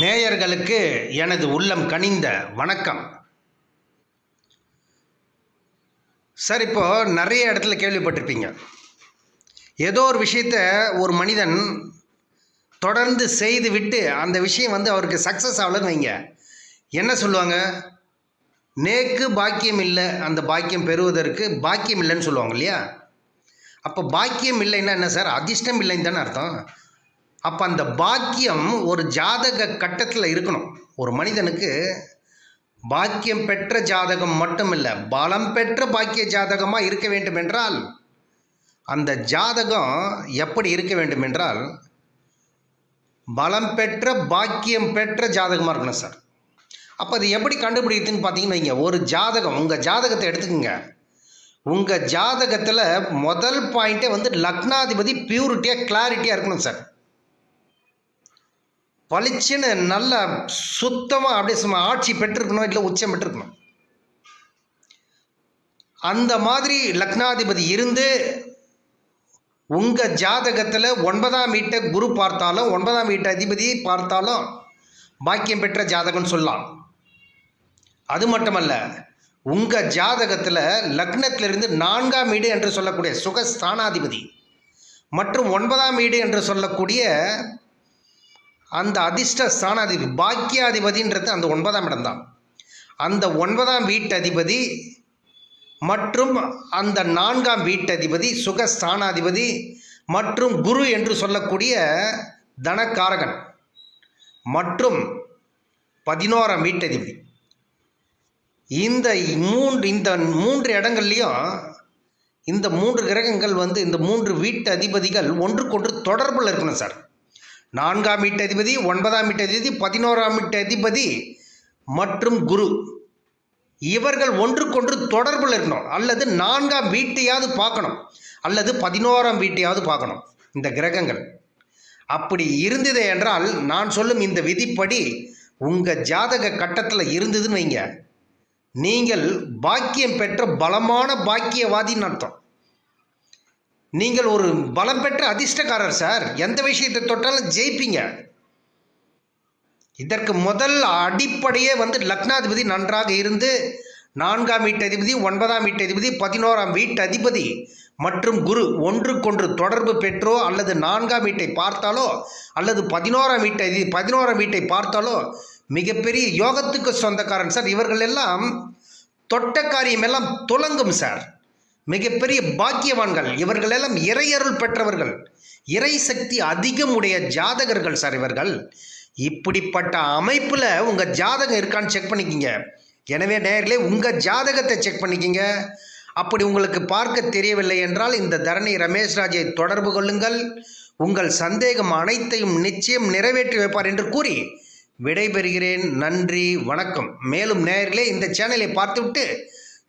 நேயர்களுக்கு எனது உள்ளம் கனிந்த வணக்கம். சார் இப்போ நிறைய இடத்துல கேள்விப்பட்டிருப்பீங்க. ஏதோ ஒரு விஷயத்த ஒரு மனிதன் தொடர்ந்து செய்து விட்டு அந்த விஷயம் வந்து அவருக்கு சக்ஸஸ் ஆகலன்னு வைங்க. என்ன சொல்லுவாங்க? நேக்கு பாக்கியம் இல்லை அந்த பாக்கியம் பெறுவதற்கு பாக்கியம் இல்லைன்னு சொல்லுவாங்க இல்லையா? அப்போ பாக்கியம் இல்லைன்னா என்ன சார்? அதிர்ஷ்டம் இல்லைன்னு தானே அர்த்தம். அப்போ அந்த பாக்கியம் ஒரு ஜாதக கட்டத்தில் இருக்கணும். ஒரு மனிதனுக்கு பாக்கியம் பெற்ற ஜாதகம் மட்டும் இல்லை பலம் பெற்ற பாக்கிய ஜாதகமாக இருக்க வேண்டும் என்றால் அந்த ஜாதகம் எப்படி இருக்க வேண்டும் என்றால் பலம் பெற்ற பாக்கியம் பெற்ற ஜாதகமாக இருக்கணும் சார். அப்போ அது எப்படி கண்டுபிடிக்குதுன்னு பார்த்தீங்கன்னு வைங்க ஒரு ஜாதகம் உங்கள் ஜாதகத்தை எடுத்துக்கோங்க. உங்கள் ஜாதகத்தில் முதல் பாயிண்ட்டே வந்து லக்னாதிபதி பியூரிட்டியாக கிளாரிட்டியாக இருக்கணும் சார். பளிச்சுன்னு நல்ல சுத்தமாக அப்படியே சும்மா ஆட்சி பெற்றிருக்கணும் இல்லை உச்சம் பெற்றிருக்கணும். அந்த மாதிரி லக்னாதிபதி இருந்து உங்கள் ஜாதகத்தில் ஒன்பதாம் வீட்டை குரு பார்த்தாலும் ஒன்பதாம் வீட்டு அதிபதி பார்த்தாலும் பாக்கியம் பெற்ற ஜாதகம்னு சொல்லலாம். அது மட்டுமல்ல உங்கள் ஜாதகத்தில் லக்னத்திலிருந்து நான்காம் வீடு என்று சொல்லக்கூடிய சுகஸ்தானாதிபதி மற்றும் ஒன்பதாம் வீடு என்று சொல்லக்கூடிய அந்த அதிர்ஷ்ட ஸ்தானாதிபதி பாக்கியாதிபதின்றது அந்த ஒன்பதாம் இடம்தான். அந்த ஒன்பதாம் வீட்டதிபதி மற்றும் அந்த நான்காம் வீட்டதிபதி சுகஸ்தானாதிபதி மற்றும் குரு என்று சொல்லக்கூடிய தனக்காரகன் மற்றும் பதினோராம் வீட்டதிபதி. இந்த மூன்று இந்த மூன்று இடங்கள்லையும் இந்த மூன்று கிரகங்கள் வந்து இந்த மூன்று வீட்டு அதிபதிகள் ஒன்றுக்கொன்று தொடர்பில் இருக்கணும் சார். நான்காம் வீட்டு அதிபதி ஒன்பதாம் வீட்டு அதிபதி பதினோராம் வீட்டு அதிபதி மற்றும் குரு. இவர்கள் ஒன்றுக்கொன்று தொடர்பில் இருக்கணும். அல்லது நான்காம் வீட்டையாவது பார்க்கணும். அல்லது பதினோராம் வீட்டையாவது பார்க்கணும். இந்த கிரகங்கள். அப்படி இருந்தது என்றால் நான் சொல்லும் இந்த விதிப்படி உங்கள் ஜாதக கட்டத்தில் இருந்ததுன்னு வைங்க. நீங்கள் பாக்கியம் பெற்ற பலமான பாக்கியவாதின்னு அர்த்தம். நீங்கள் ஒரு பலம் பெற்ற அதிர்ஷ்டக்காரர் சார். எந்த விஷயத்தை தொட்டாலும் ஜெயிப்பீங்க. இதற்கு முதல் அடிப்படையே வந்து லக்னாதிபதி நன்றாக இருந்து நான்காம் வீட்டு அதிபதி ஒன்பதாம் வீட்டு அதிபதி பதினோராம் வீட்டு அதிபதி மற்றும் குரு ஒன்றுக்கொன்று தொடர்பு பெற்றோ அல்லது நான்காம் வீட்டை பார்த்தாலோ அல்லது பதினோராம் வீட்டை அதி பதினோராம் வீட்டை பார்த்தாலோ மிகப்பெரிய யோகத்துக்கு சொந்தக்காரன் சார். இவர்கள் எல்லாம் தொட்ட காரியமெல்லாம் துலங்கும் சார். மிகப்பெரிய பாக்கியவான்கள். இவர்கள் எல்லாம் இறையருள் பெற்றவர்கள். இறை சக்தி அதிகம் உடைய ஜாதகர்கள் சார் இவர்கள். இப்படிப்பட்ட அமைப்பில் உங்கள் ஜாதகம் இருக்கான்னு செக் பண்ணிக்கிங்க. எனவே நேர்களே உங்கள் ஜாதகத்தை செக் பண்ணிக்கிங்க. அப்படி உங்களுக்கு பார்க்க தெரியவில்லை என்றால் இந்த தரணி ரமேஷ்ராஜை தொடர்பு கொள்ளுங்கள். உங்கள் சந்தேகம் அனைத்தையும் நிச்சயம் நிறைவேற்றி வைப்பார் என்று கூறி விடைபெறுகிறேன். நன்றி வணக்கம். மேலும் நேயர்களே இந்த சேனலை பார்த்துவிட்டு